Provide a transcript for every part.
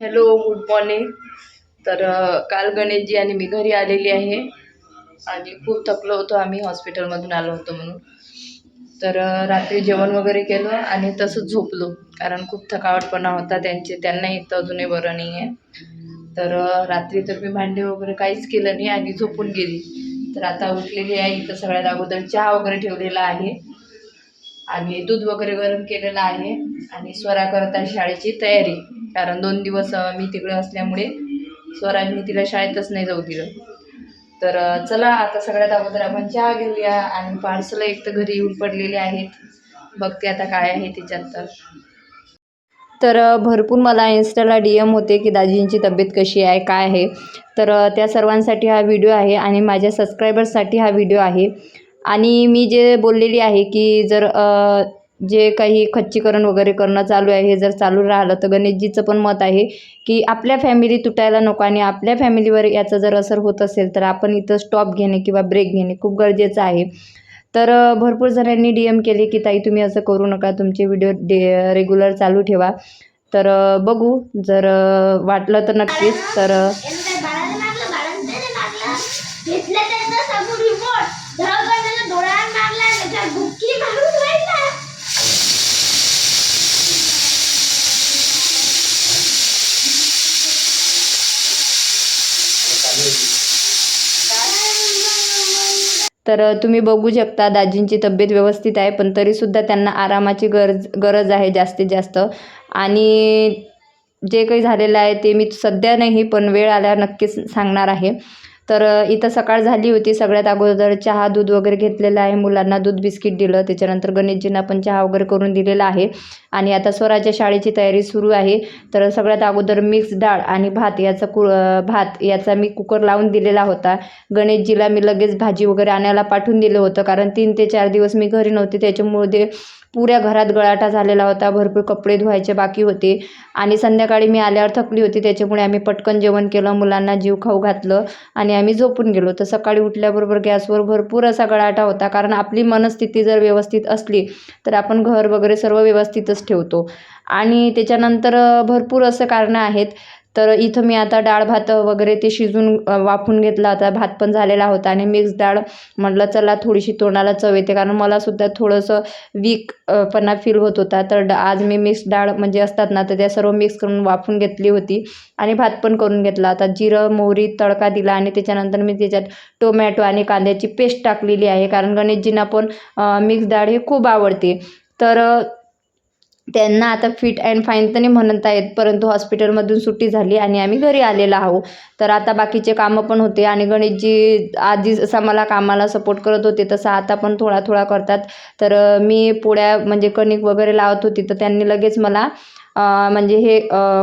Hello good morning तर काल गणेशजी आणि मी घरी आलेली आहे. आणि खूप थकलो होतो आम्ही हॉस्पिटलमधून आलो होतो म्हणून. तर रात्री जेवण वगैरे केलं आणि तसंच झोपलो. कारण खूप थकावटपणा होता त्यांचे त्यांना इथं अजूनही बरं नाही आहे तर रात्री तर मी भांडे वगैरे काहीच केलं नाही आणि झोपून गेली. तर आता उठलेली आहे इथं सगळ्यात अगोदर चहा वगैरे ठेवलेला आहे. आणि दूध वगैरे गरम केलेलं आहे. आणि स्वरा करत आहे शाळेची तयारी. कारण दोन दिवस मी तिकडे असल्यामुळे स्वराजनी तिला शाळेतच नाही जाऊ दिलं. तर चला आता सगळ्यात अगोदर आपण चहा घेऊया आणि पार्सल एक तर घरी येऊन पडलेले आहेत. बघते आता काय आहे त्याच्यात तर. तर भरपूर मला इन्स्टाला डी एम होते की दाजींची तब्येत कशी आहे काय आहे. तर त्या सर्वांसाठी हा व्हिडिओ आहे आणि माझ्या सबस्क्रायबर्ससाठी हा व्हिडिओ आहे. आणि मी जे बोललेली आहे की जर जे काही खच्चीकरण वगैरे करणं चालू आहे हे जर चालू राहिलं तर गणेशजीचं पण मत आहे की आपल्या फॅमिली तुटायला नको आणि आपल्या फॅमिलीवर याचा जर असर होत असेल तर आपण इथं स्टॉप घेणे किंवा ब्रेक घेणे खूप गरजेचं आहे. तर भरपूर जणांनी डी एम केले की ताई तुम्ही असं करू नका तुमचे व्हिडिओ डे रेग्युलर चालू ठेवा. तर बघू जर वाटलं तर नक्कीच. तर अ, यांना बाळाला लागलं बाळाला त्याने लागलं घेतलं त्यांना समोर रिमोट धग त्याला डोळ्यात मारला त्याच्या बुक्की मारून राहिला तर तुम्ही बघू शकता दाजींची तब्येत व्यवस्थित आहे पण तरीसुद्धा त्यांना आरामाची गरज गरज आहे जास्तीत जास्त. आणि जे काही झालेलं आहे ते मी सध्या नाही पण वेळ आल्यावर नक्कीच सांगणार आहे. तर इथं सकाळ झाली होती. सगळ्यात अगोदर चहा दूध वगैरे घेतलेलं आहे. मुलांना दूध बिस्किट दिलं. त्याच्यानंतर गणेशजींना पण चहा वगैरे करून दिलेला आहे. आणि आता स्वराच्या शाळेची तयारी सुरू आहे. तर सगळ्यात अगोदर मिक्स डाळ आणि भात याचा कु भात याचा मी कुकर लावून दिलेला होता. गणेशजीला मी लगेच भाजी वगैरे आणायला पाठवून दिलं होतं. कारण तीन ते चार दिवस मी घरी नव्हते. त्याच्यामुळे ते पुऱ्या घरात गळाटा झालेला होता. भरपूर कपडे धुवायचे बाकी होते. आणि संध्याकाळी मी आल्यावर थकली होती. त्याच्यामुळे आम्ही पटकन जेवण केलं. मुलांना जीव खाऊ घातलं आणि आम्ही झोपून गेलो. तर सकाळी उठल्याबरोबर गॅसवर भरपूर असा गळाटा होता. कारण आपली मनस्थिती जर व्यवस्थित असली तर आपण घर वगैरे सर्व व्यवस्थितच ठेवतो. आणि त्याच्यानंतर भरपूर असं कारणं आहेत. तर इथं मी आता डाळ भात वगैरे ते शिजून वाफून घेतला. होता भात पण झालेला होता आणि मिक्स डाळ म्हटलं चला थोडीशी तोंडाला चव येते. कारण मला सुद्धा थोडंसं वीकपणा फील होत होता. तर ड- आज मी मिक्स डाळ म्हणजे असतात ना तर त्या सर्व मिक्स करून वाफून घेतली होती आणि भात पण करून घेतला. होता जिरं मोहरी तडका दिला आणि त्याच्यानंतर मी त्याच्यात टोमॅटो आणि कांद्याची पेस्ट टाकलेली आहे. कारण गणेशजींना पण मिक्स डाळ ही खूप आवडते. तर त्यांना आता फिट अँड फाईन तर नाही म्हणता येत परंतु हॉस्पिटलमधून सुट्टी झाली आणि आम्ही घरी आलेलो आहो. तर आता बाकीचे कामं पण होते आणि गणेशजी आधी जसा मला कामाला सपोर्ट करत होते तसं आता पण थोडा थोडा करतात. तर मी पोळ्या म्हणजे कणिक वगैरे लावत होती तर त्यांनी लगेच मला म्हणजे हे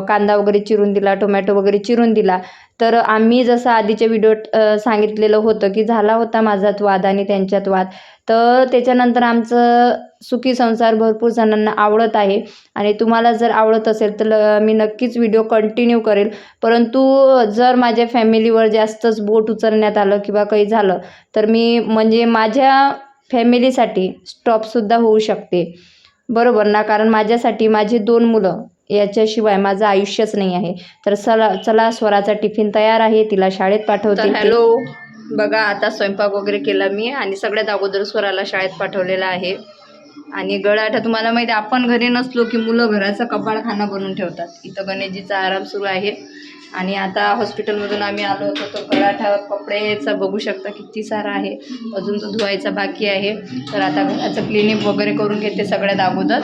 कांदा वगैरे चिरून दिला टोमॅटो वगैरे चिरून दिला. तर आम्ही जसं आधीच्या व्हिडिओत सांगितलेलं होतं की झाला होता माझ्यात वाद आणि त्यांच्यात वाद. तर त्याच्यानंतर आमचं सुखी संसार भरपूर जणांना आवडत आहे. आणि तुम्हाला जर आवडत असेल तर ल- मी नक्कीच व्हिडिओ कंटिन्यू करेल. परंतु जर माझ्या फॅमिलीवर जास्तच बोट उचलण्यात आलं किंवा काही झालं तर मी म्हणजे माझ्या फॅमिलीसाठी स्टॉपसुद्धा होऊ शकते. बरोबर ना? कारण माझ्यासाठी माझी दोन मुलं. याच्याशिवाय माझं आयुष्यच नाही आहे. तर चला चला स्वराचा टिफिन तयार आहे. तिला शाळेत पाठवते. हॅलो बघा आता स्वयंपाक वगैरे केला मी आणि सगळ्यात अगोदर स्वराला शाळेत पाठवलेला आहे. आणि गळाठा तुम्हाला माहिती आपण घरी नसलो की मुलं घराचा कपाळखाना बनवून ठेवतात. इथं गणेशजीचा आराम सुरू आहे. आणि आता हॉस्पिटलमधून आम्ही आलो होतो तो गळाठा कपड्याचा बघू शकता किती सारा आहे. अजून तो धुवायचा बाकी आहे. तर आता घराचं क्लिनिक वगैरे करून घेते सगळ्यात अगोदर.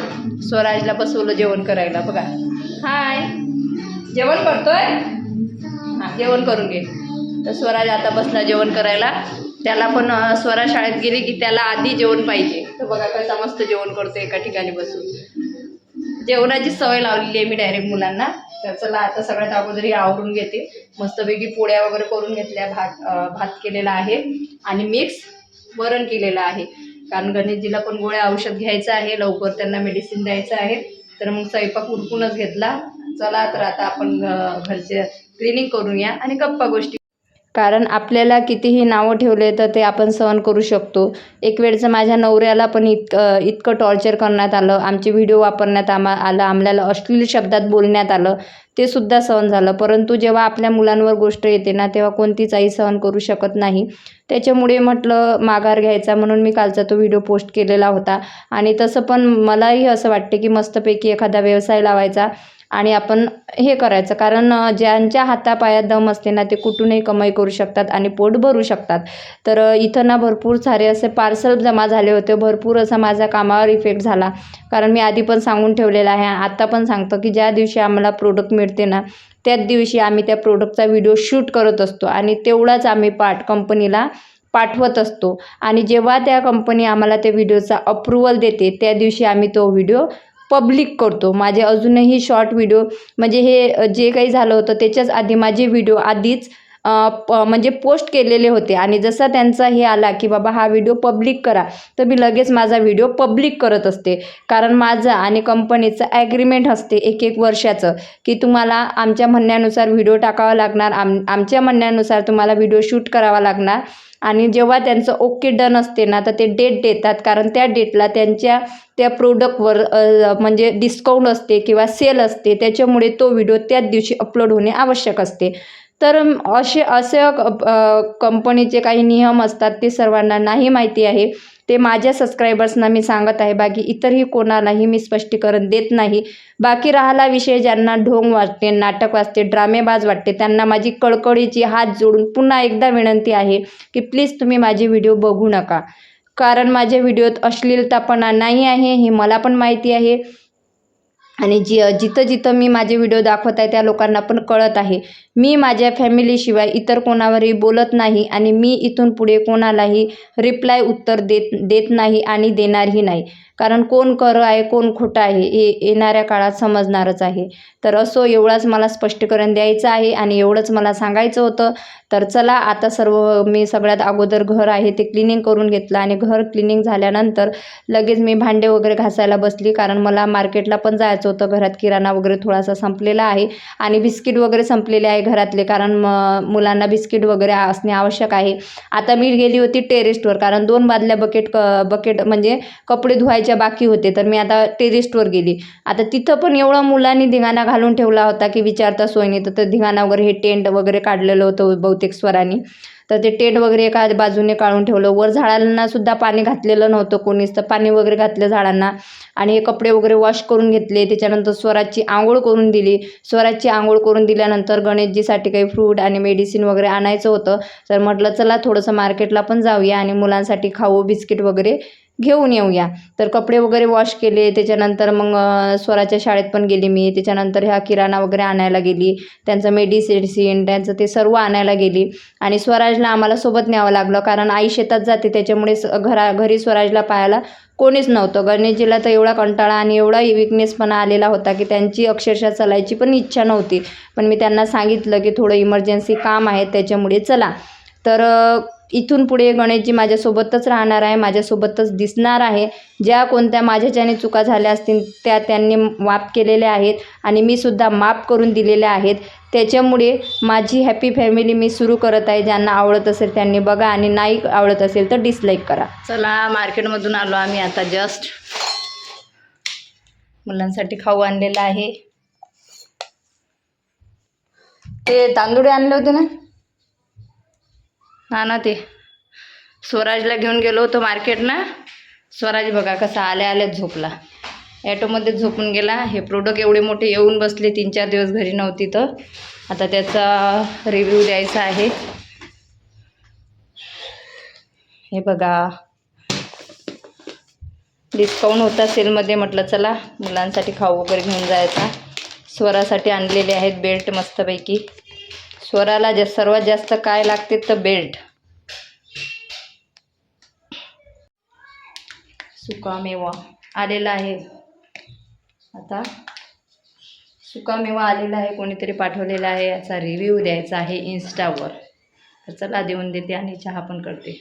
स्वराजला बसवलं जेवण करायला बघा. हाय जेवण करतोय? हां जेवण करून घे. तर स्वराज आता बसला जेवण करायला. त्याला पण स्वराज स्वरा शाळेत गेली की त्याला आधी जेवण पाहिजे. तर बघा कसा मस्त जेवण करतो एका ठिकाणी बसून. जेवणाची सवय लावलेली आहे मी डायरेक्ट मुलांना. तर चला आता सगळ्यात अगोदर हे आवरून घेते. मस्तपैकी पोळ्या वगैरे करून घेतल्या भात भात केलेला आहे आणि मिक्स वरण केलेलं आहे. कारण गणेशजीला पण गोळ्या औषध घ्यायचं आहे लवकर त्यांना मेडिसिन द्यायचं आहे. तर मग स्वयंपाक उरकूनच घेतला. चला तर आता आपण घरचे घरचे करून करूया आणि गप्पा गोष्टी कारण आपल्याला कितीही नावं ठेवले तर ते आपण सहन करू शकतो. एक वेळचं माझ्या नवऱ्याला पण इतकं इतकं टॉर्चर करण्यात आलं. आमचे व्हिडिओ वापरण्यात आमा आलं. आम्हाला अश्लील शब्दात बोलण्यात आलं. ते सुद्धा सहन झालं. परंतु जेव्हा आपल्या मुलांवर गोष्ट येते ना तेव्हा कोणतीच आई सहन करू शकत नाही. त्याच्यामुळे म्हटलं माघार घ्यायचा म्हणून मी कालचा तो व्हिडिओ पोस्ट केलेला होता. आणि तसं पण मलाही असं वाटते की मस्तपैकी एखादा व्यवसाय लावायचा. आणि आपण हे करायचं. कारण ज्यांच्या हातापायात दम असते ना ते कुठूनही कमाई करू शकतात आणि पोट भरू शकतात. तर इथं ना भरपूर सारे असे पार्सल जमा झाले होते. भरपूर असा माझ्या कामावर इफेक्ट झाला. कारण मी आधी पण सांगून ठेवलेलं आहे आत्ता पण सांगतो की ज्या दिवशी आम्हाला प्रोडक्ट मिळते ना त्याच दिवशी आम्ही त्या प्रोडक्टचा व्हिडिओ शूट करत असतो आणि तेवढाच आम्ही पाठ कंपनीला पाठवत असतो. आणि जेव्हा त्या कंपनी आम्हाला त्या व्हिडिओचा अप्रुव्हल देते त्या दिवशी आम्ही तो व्हिडिओ पब्लिक करतो. माझे अजूनही शॉर्ट व्हिडिओ म्हणजे हे जे काही झालं होतं त्याच्याच आधी माझे व्हिडिओ आधीच प म्हणजे पोस्ट केलेले होते. आणि जसा त्यांचा हे आला की बाबा हा व्हिडिओ पब्लिक करा तर मी लगेच माझा व्हिडिओ पब्लिक करत असते. कारण माझं आणि कंपनीचं ॲग्रीमेंट असते एक एक वर्षाचं की तुम्हाला आमच्या म्हणण्यानुसार व्हिडिओ टाकावा लागणार आम आमच्या म्हणण्यानुसार तुम्हाला व्हिडिओ शूट करावा लागणार. आणि जेव्हा त्यांचं ओके डन असते ना तर ते डेट देतात. कारण त्या डेटला त्यांच्या त्या प्रोडक्टवर म्हणजे डिस्काउंट असते किंवा सेल असते त्याच्यामुळे तो व्हिडिओ त्याच दिवशी अपलोड होणे आवश्यक असते. तर असे असे कंपनीचे काही नियम असतात ते सर्वांना नाही माहिती आहे. ते माझ्या सबस्क्रायबर्सना मी सांगत आहे बाकी इतरही कोणालाही मी स्पष्टीकरण देत नाही. बाकी राहिला विषय ज्यांना ढोंग वाटते नाटक वाचते ड्रामेबाज वाटते त्यांना माझी कळकळीची हात जोडून पुन्हा एकदा विनंती आहे की प्लीज तुम्ही माझे व्हिडिओ बघू नका. कारण माझ्या व्हिडिओत अश्लीलतापणा नाही आहे हे मला पण माहिती आहे. आणि जी जिथं जिथं मी माझे व्हिडिओ दाखवत आहे त्या लोकांना पण कळत आहे. मी माझ्या फॅमिलीशिवाय इतर कोणावरही बोलत नाही आणि मी इथून पुढे कोणालाही रिप्लाय उत्तर देत देत नाही आणि देणारही नाही. कारण कोण खरं आहे कोण खोटं आहे हे येणाऱ्या काळात समजणारच आहे. तर असो एवढाच मला स्पष्टीकरण द्यायचं आहे आणि एवढंच मला सांगायचं होतं. तर चला आता सर्व मी सगळ्यात अगोदर घर आहे ते क्लिनिंग करून घेतलं आणि घर क्लिनिंग झाल्यानंतर लगेच मी भांडे वगैरे घासायला बसली कारण मला मार्केटला पण जायचं होतं. घरात किराणा वगैरे थोडासा संपलेला आहे आणि बिस्किट वगैरे संपलेले आहे घरातले कारण म मुलांना बिस्किट वगैरे असणे आवश्यक आहे. आता मी गेली होती टेरेस्टवर कारण दोन बादल्या बकेट क बकेट म्हणजे कपडे धुवायचे करायच्या बाकी होते. तर मी आता टेरेस्टवर गेली. आता तिथं पण एवढा मुलांनी धिंगाणा घालून ठेवला होता की विचारता सोयनी तर ते धिंगाणा वगैरे हे टेंट वगैरे काढलेलं होतं बहुतेक स्वरांनी. तर ते टेंट वगैरे एका बाजूने काढून ठेवलं. वर झाडांना सुद्धा पाणी घातलेलं नव्हतं कोणीच. तर पाणी वगैरे घातलं झाडांना. आणि हे कपडे वगैरे वॉश करून घेतले. त्याच्यानंतर स्वराची आंघोळ करून दिली. स्वराची आंघोळ करून दिल्यानंतर गणेशजीसाठी काही फ्रूट आणि मेडिसिन वगैरे आणायचं होतं. तर म्हटलं चला थोडंसं मार्केटला पण जाऊया आणि मुलांसाठी खाऊ बिस्किट वगैरे घेऊन येऊया. तर कपडे वगैरे वॉश केले त्याच्यानंतर मग स्वराच्या शाळेत पण गेली मी. त्याच्यानंतर ह्या किराणा वगैरे आणायला गेली. त्यांचं मेडिसिन त्यांचं ते सर्व आणायला गेली. आणि स्वराजला आम्हाला सोबत न्यावं लागलं कारण आई शेतात जाते त्याच्यामुळे स घरा घरी स्वराजला पाहायला कोणीच नव्हतं. गणेशजीला तर एवढा कंटाळा आणि एवढा विकनेसपणा आलेला होता की त्यांची अक्षरशः चलायची पण इच्छा नव्हती. पण मी त्यांना सांगितलं की थोडं इमर्जन्सी काम आहे त्याच्यामुळे चला. तर इथून पुढे गणेशजी माझ्यासोबतच राहणार आहे माझ्यासोबतच दिसणार आहे. ज्या कोणत्या माझ्याच्याने चुका झाल्या असतील त्या त्यांनी माफ केलेल्या आहेत आणि मी सुद्धा माफ करून दिलेल्या आहेत. त्याच्यामुळे माझी हॅपी फॅमिली मी सुरू करत आहे. ज्यांना आवडत असेल त्यांनी बघा आणि नाही आवडत असेल तर डिसलाईक करा. चला मार्केटमधून आलो आम्ही आता जस्ट मुलांसाठी खाऊ आणलेला आहे. ते तांदूळ आणले होते ना? हा ना ते. स्वराजला घेऊन गेलो होतो मार्केटला स्वराज बघा कसा आल्या आल्याच झोपला. ॲटोमध्ये झोपून गेला. हे प्रोडक्ट एवढे मोठे येऊन बसले. तीन चार दिवस घरी नव्हती तर. आता त्याचा रिव्ह्यू द्यायचा आहे. हे बघा. डिस्काउंट होता सेलमध्ये म्हटलं चला मुलांसाठी खाऊ वगैरे घेऊन जायचा. स्वरासाठी आणलेले आहेत बेल्ट मस्तपैकी. स्वराला जा सर्वात जास्त काय लागते तर बेल्ट. सुकामेवा आलेला आहे. आता सुकामेवा आलेला आहे कोणीतरी पाठवलेला आहे याचा रिव्ह्यू द्यायचा आहे इन्स्टावर तर चला देऊन देते आणि चहा पण करते.